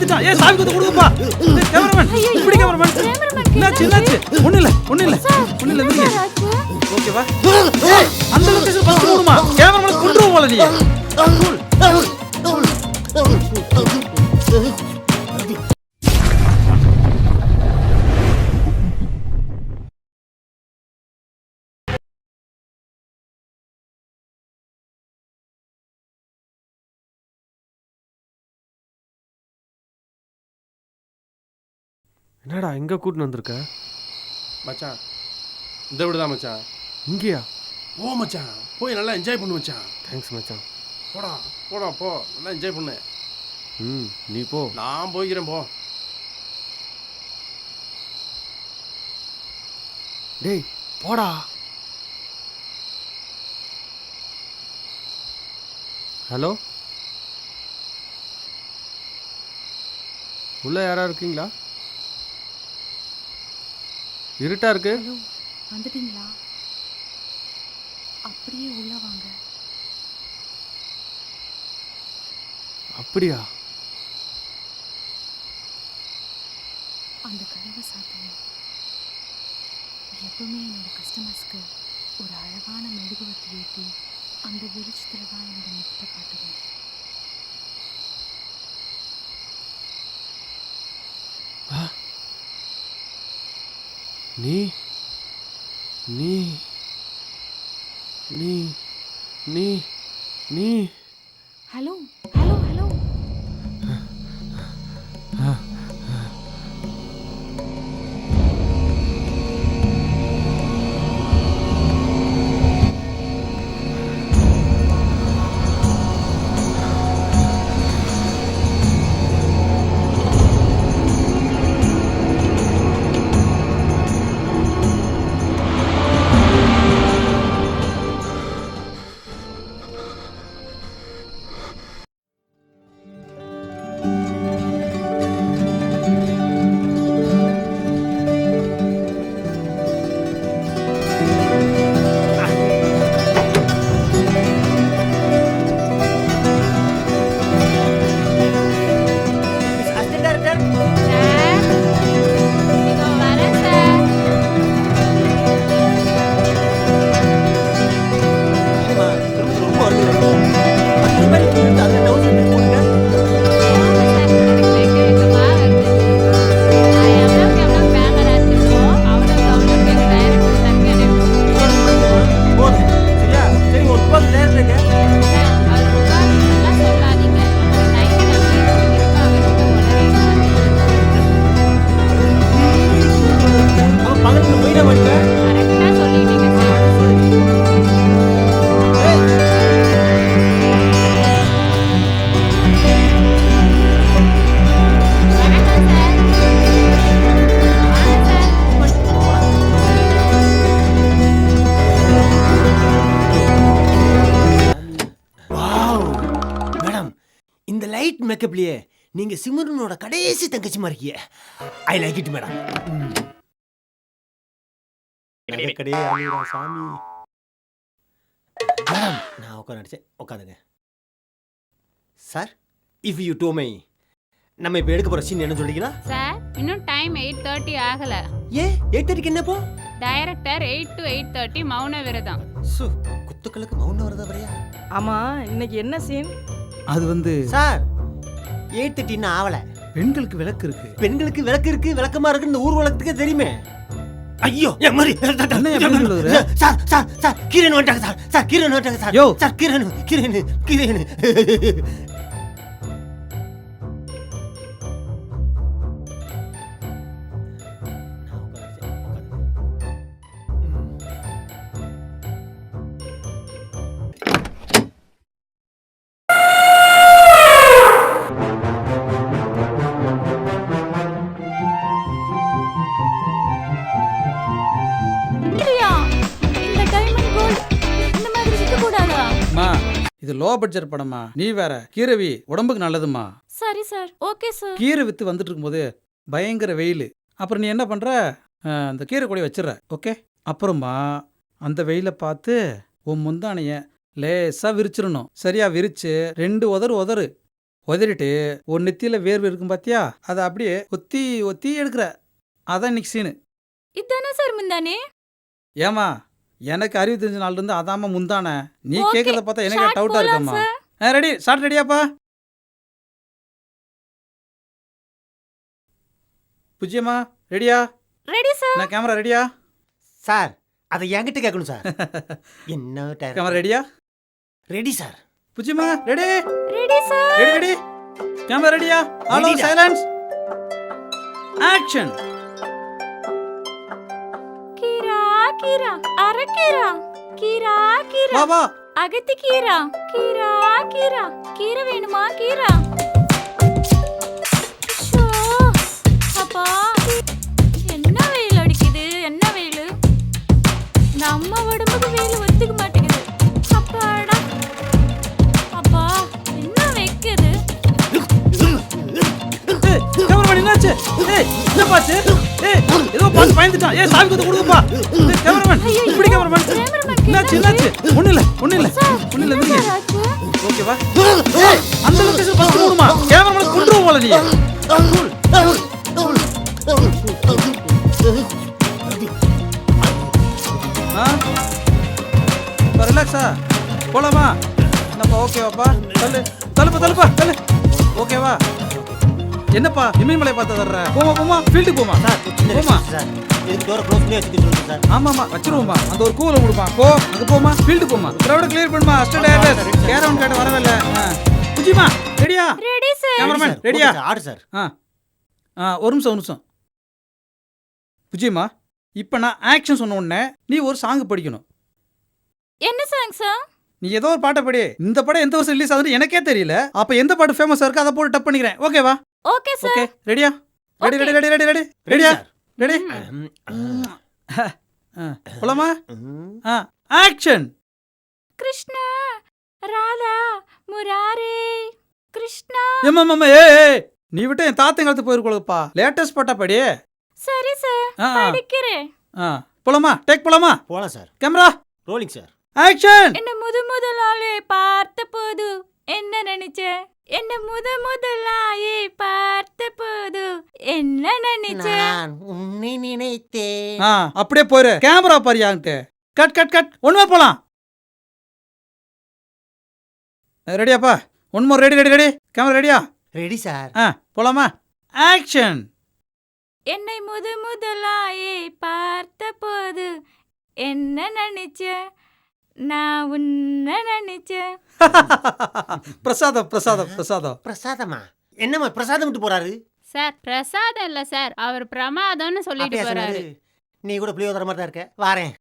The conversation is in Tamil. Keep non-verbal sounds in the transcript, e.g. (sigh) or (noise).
பயந்துட்டான் ஏ சாவி கொடுத்து கொடுங்கப்பா கேமராமேன் இப்படி கேமராமேன் என்னாச்சு என்னாச்சு ஒண்ணு இல்ல ஒண்ணு இல்ல ஒண்ணு இல்ல எந்திரிங்க ஓகேவா அந்த லொகேஷன் ஃபர்ஸ்ட் மூடுமா கேமராமேன் கொண்டு போல நீ என்னடா இங்க கூட்டின்னு வந்திருக்க? மச்சான் இந்த வீடு தான் மச்சான். இங்கேயா? போ மச்சான் போய் நல்லா என்ஜாய் பண்ணு மச்சான். தேங்க்ஸ் மச்சான். போடா போடா போ. நல்லா என்ஜாய் பண்ணு. ம் நீ போ. நான் போய்க்கிறேன் போ. டேய் போடா. ஹலோ? உள்ள யாரா இருக்கீங்களா? இருட்டா இருக்கு. ஹலோ வந்துட்டீங்களா? அப்படியே உள்ள வாங்க. அப்படியா? அந்த கதவை சாத்துங்க எப்பவுமே என்னோட கஸ்டமர்ஸ்க்கு ஒரு அழகான மெழுகுவர்த்தி ஏற்றி அந்த வெளிச்சத்தில் தான் என்னோட முகத்தை காட்டுவேன். நீ நீ நீ நீ நீ. ஹலோ. ஹலோ ஹலோ லைட் மேக்கப்லயே நீங்க சிம்ரனோட கடைசி தங்கச்சிமா இருக்கீங்க. ஐ லைக் இட் மேடம் சாமி. மேடம் நான் உட்கார நடிச்சேன் உட்காந்துங்க sir if you do my நம்ம இப்போ எடுக்க போகிற சீன் என்ன சொல்லிக்கலாம் சார் இன்னும் டைம் எயிட் தேர்ட்டி ஆகல. ஏ எயிட் தேர்ட்டிக்கு என்னப்போ? Director eight to eight thirty மௌன விரதம். சு குத்துக்களுக்கு மௌனம் வரதா வரையா? ஆமா இன்னைக்கு என்ன சீன் அது வந்து சார் எயிட் தேர்ட்டின்னு ஆவலை. பெண்களுக்கு விளக்கு இருக்கு. பெண்களுக்கு விளக்கு இருக்கு விளக்கமா இருக்கு இந்த ஊர் வழக்கத்துக்கே தெரியுமே. ஐயோ என் மாதிரி? சார் சார் சார் கீரன் வந்துட்டாங்க சார். சார் கீரன் வந்துட்டாங்க சார். யோ. Sir Keeran Keeran Keeran. Low budget படமா? நீ வேற கீரவி உடம்புக்கு நல்லதுமா? சரி சார் ஓகே சார் கீரை வித்து வந்துட்டு இருக்கும்போது பயங்கர வெயில். அப்புறம் நீ என்ன பண்ற? அஹ், அந்த கீரை கொடி வச்சிடுற ஓகே அப்புறமா அந்த வெயிலை பார்த்து உன் முந்தானைய லேசா விரிச்சிடணும். சரியா விரிச்சு ரெண்டு உதறு உதறு. உதறிட்டு ஒரு நெத்தியில வேர்வை இருக்கும் பாத்தியா? அதை அப்படியே ஒத்தி ஒத்தி எடுக்கிற. அதான் இன்னைக்கு சீனு இதானே சார் முந்தானே? ஏமா எனக்கு அறிவு தெரிஞ்ச நாள்ல இருந்து அதாம்மா முந்தானே. நீ. கேட்கறத பார்த்தா எனக்கு Shot டவுட்டா போலாம் இருக்கம்மா. ரெடி ஸ்டார்ட் ரெடியாப்பா புஜ்யம்மா ரெடியா ரெடி சார் நான் கேமரா ரெடியா சார் அதை என்கிட்ட கேட்கணும் சார் (laughs) என்ன கேமரா ரெடியா ready sir புஜ்யம்மா ready ready sir ready ready camera ரெடியா hello. Silence action Keera Keera. அரக்கீரா கீரா கீரா. வா அகத்தி கீரா. கீரா கீரா. கீரை வேணுமா கீரா? அப்பா. என்ன வெயில் அடிக்குது? என்ன வெயில்? நம்ம உடம்புக்கு வெயில் ஒத்துக்க மாட்டேங்குது. அப்பாடா. அப்பா என்ன வைக்குது? என்னாச்சு? ஏய் என்ன பாச்சு பயந்துட்டான். ஏய் சாவி கொத்து கொடுங்கப்பா. ஏய் கேமராமேன் இப்படி கேமராமேன் கேமராமேன் என்னாச்சு என்னாச்சு? ஒண்ணு இல்ல ஒண்ணு இல்ல. ஒண்ணு இல்ல ஆச்சு? ஓகேவா அந்த லொகேஷன் ஃபர்ஸ்ட் போடுமா கேமராமேன் கொண்டுருவோம் போல நீ. ரிலாக்ஸா போலாமா? என்னப்பா ஓகேவாப்பா தள்ளு. தள்ளுப்பா தள்ளுப்பா தள்ளு. ஓகேவா என்னப்பா இமயமலை பார்த்து தர்ற போமா போமா. ஃபீல்டு போமா. போமா. சார். இதுக்கு டோரை சொல்லுங்க சார். ஆமாமா வச்சிருவோமா அந்த ஒரு கூல கொடுப்பா போ அங்க போமா ஃபீல்டு போமா கிரௌட கிளியர் பண்ணுமா? அஸ்டட் ஏர்லெஸ் கேரவுன் கேட்ட வரவே இல்ல புஜிமா ரெடியா ரெடி சார் கேமராமேன் ரெடியா ஆடு சார் ஆ. ஆ ஒரு நிமிஷம் ஒரு நிமிஷம். புஜிமா இப்போ நான் ஆக்ஷன் சொன்ன உடனே நீ ஒரு சாங் படிக்கணும். என்ன சாங் சார் நீ ஏதோ ஒரு பாட்டை படி. இந்த படம் எந்த வருஷம் ரிலீஸ் ஆகுதுன்னு எனக்கே தெரியல. அப்ப எந்த பாட்டு ஃபேமஸா இருக்கு அதை போட்டு டப் பண்ணிக்கிறேன். ஓகேவா? ஓகே சார் ஓகே ரெடியா ready. Ready ready ready ready ready ரெடியா ரெடி? போலாமா ஆ ஆக்ஷன். கிருஷ்ண ராதா முராரே. கிருஷ்ணா. ஏமா மாமா ஏ நீ விட்டு என் தாத்தங்காலத்து போயிருக்கோப்பா லேட்டஸ்ட் பாட்டா படி. சரி சார் படிக்கிறேன். ஆ போலாமா டேக் போலாமா போலாம் sir camera rolling sir action என்ன முத முதலாளே பார்த்த போது என்ன நினைச்ச? என்ன முத முதலாயே பார்த்த போது என்ன நினைச்ச? நான் உன்னை நினைத்தேன். அப்படியே போயிரு. கேமரா பாரியான்ட்டு கட் கட் கட். ஒன்றுமே போலாம். ரெடியாப்பா one more ready ready ready camera ரெடியா ரெடி சார் ஆ போலாமா? ஆக்ஷன் என்னை முத முதலாயே பார்த்த போது என்ன நினைச்ச? நான் உன்ன நினைச்சேன் (laughs) பிரசாதம் பிரசாதம் பிரசாதம். பிரசாதமா? என்னம்மா பிரசாதம் விட்டு போறாரு? சார் பிரசாதம் இல்ல சார். அவர் பிரமாதம்னு சொல்லிட்டு அப்படியா போறாரு. சொன்னாரு நீ கூட புளியோதர மாதிரி தான் இருக்க. வாரேன்.